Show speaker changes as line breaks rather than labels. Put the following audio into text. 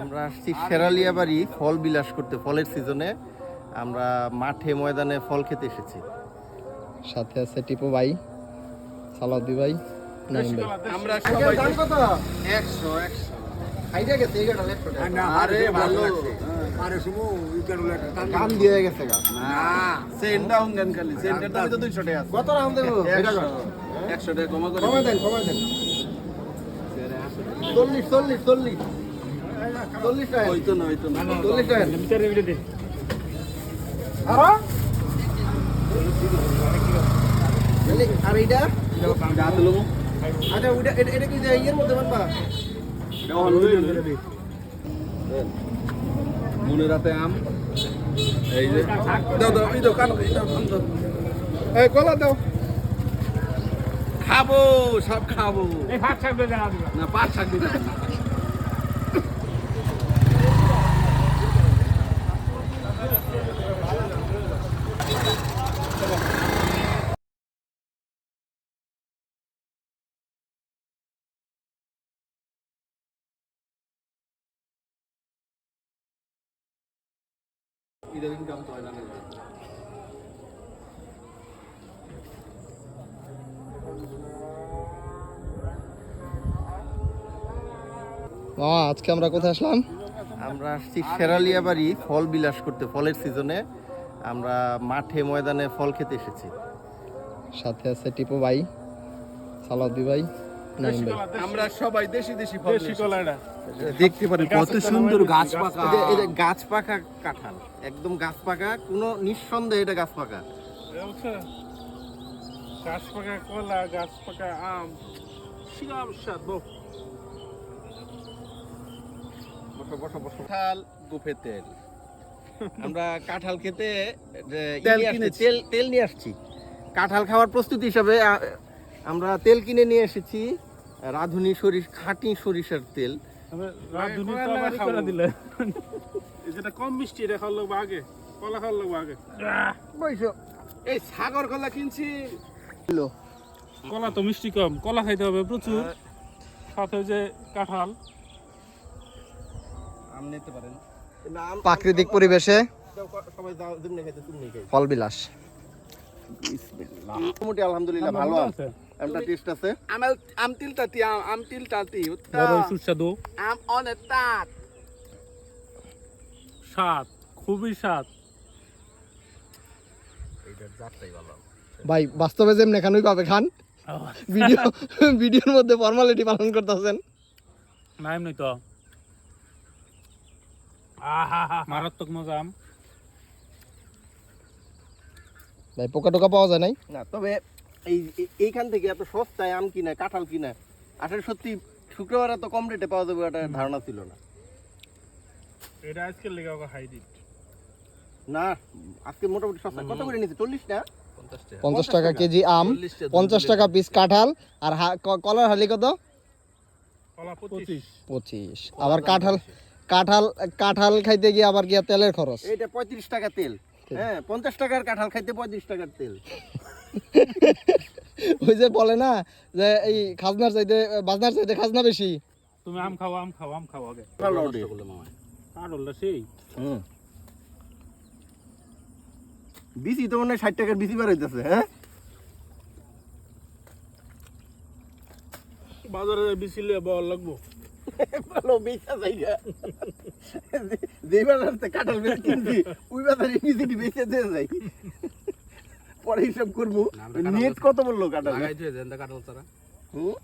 আমরা আসছি শেরালিয়া বাড়ি ফল বিলাস করতে ফলের সিজনে আমরা মাঠে ময়দানে ফল খেতে এসেছি।
সাথে আছে টিপু ভাই সালাউদ্দি ভাই
আমরা সবাই একশো একশো। খাইটা গেছে এই গাড়া লেফট আরে ভালো। কাম দিয়ে গেছে গা।
না সেন্টটা হুঙ্গান খালি সেন্টার তো 200 টাকা
কত রাম দেবো
একশো টাকা কমা করে
কমাই দেন কমাই দেন। চল্লিশ চল্লিশ চল্লিশ। চল্লিশ টাকা।
হইতো না হইতো না।
চল্লিশ টাকা। আর? এইটা?
গাত লমু
আচ্ছা ওইটা এটা এটা কি ইয়ের মধ্যে বানবা?
মনে রাতে আম। এই যে। দাও দাও এই দাও কলা দাও খাব সব খাব। না পাঁচ শাক দিতে না। ইদানিং দাম তো হয় না
মামা আজকে আমরা কোথায় আসলাম?
আমরা আসছি শেরালিয়া বাড়ি ফল বিলাস করতে ফলের সিজনে আমরা মাঠে ময়দানে ফল খেতে এসেছি।
সাথে আছে টিপু ভাই সালাদি ভাই
আমরা সবাই দেশি দেশি ফল দেশি কলাটা দেখতে পারেন কত সুন্দর গাছ পাকা।
এই যে- গাছ পাকা কাঁঠাল একদম গাছ পাকা কোনো নিঃসন্দেহে এটা গাছ পাকা।
গাছ পাকা কলা গাছ পাকা আম। শিরাম স্বাদ
বসো বসো। বসো কাঁঠাল গোফে তেল। আমরা কাঁঠাল খেতে
তেল
তেল তেল নিয়ে আসছি। কাঁঠাল খাওয়ার প্রস্তুতি হিসাবে আমরা তেল কিনে নিয়ে এসেছি রাঁধুনি সরিষ খাঁটি সরিষার তেল।
যেটা কম মিষ্টি এটা খাওয়ার লাগবে আগে। কলা খাওয়ার লাগবে আগে।
এই সাগর কলা কিনছি।
কলা তো মিষ্টি কম। কলা খাইতে হবে প্রচুর। সাথে যে কাঁঠাল।
নিতে পারেন।
প্রাকৃতিক পরিবেশে ফল বিলাস
মোটামুটি আলহামদুলিল্লাহ ভালো
আছে।
আমটা টেস্ট আছে?
আমল আম তিলটাতি আম আম তিলটাতি
বড় সুস্বাদু।
আম অনেক তাত
স্বাদ খুবই স্বাদ।
ভাই বাস্তবে যেমন এখানেই পাবে খান। ভিডিও ভিডিওর মধ্যে ফর্মালিটি পালন করতেছেন।
না এমনি তো। মারাত্মক মজা আম।
ভাই পোকা টোকা পাওয়া যায় নাই?
না তবে এই এই- এইখান থেকে এত সস্তায় আম কিনা কাঁঠাল কিনা আসলে সত্যি শুক্রবার এত কম রেটে পাওয়া যাবে একটা ধারণা ছিল না।
এটা আজকের লেগে ওকে হাই
না আজকে মোটামুটি সস্তা কত করে না?
পঞ্চাশ টাকা। কেজি আম পঞ্চাশ টাকা পিস কাঁঠাল আর কলার হালি কত?
কলা পঁচিশ।
আবার কাঁঠাল কাঁঠাল কাঁঠাল খাইতে গিয়ে আবার গিয়া তেলের খরচ।
এইটা পঁয়ত্রিশ টাকা তেল। হ্যাঁ পঞ্চাশ টাকার কাঁঠাল খাইতে পঁয়ত্রিশ টাকার তেল।
ওই যে বলে না যে এই খাজনার চাইতে বাজনার চাইতে খাজনা বেশি।
তুমি আম খাও আম খাও আম খাও আগে।
ভালো
কাঁঠালটা সেই।
হুম। বিসি তো মনে হয় ষাট টাকার বিসি বার হইতেছে হ্যাঁ?
বাজারে বিচিলে বল লাগবো।
পরে হিসাব করব। নেট কত বলল
কাটাল কাটল তারা
হুম?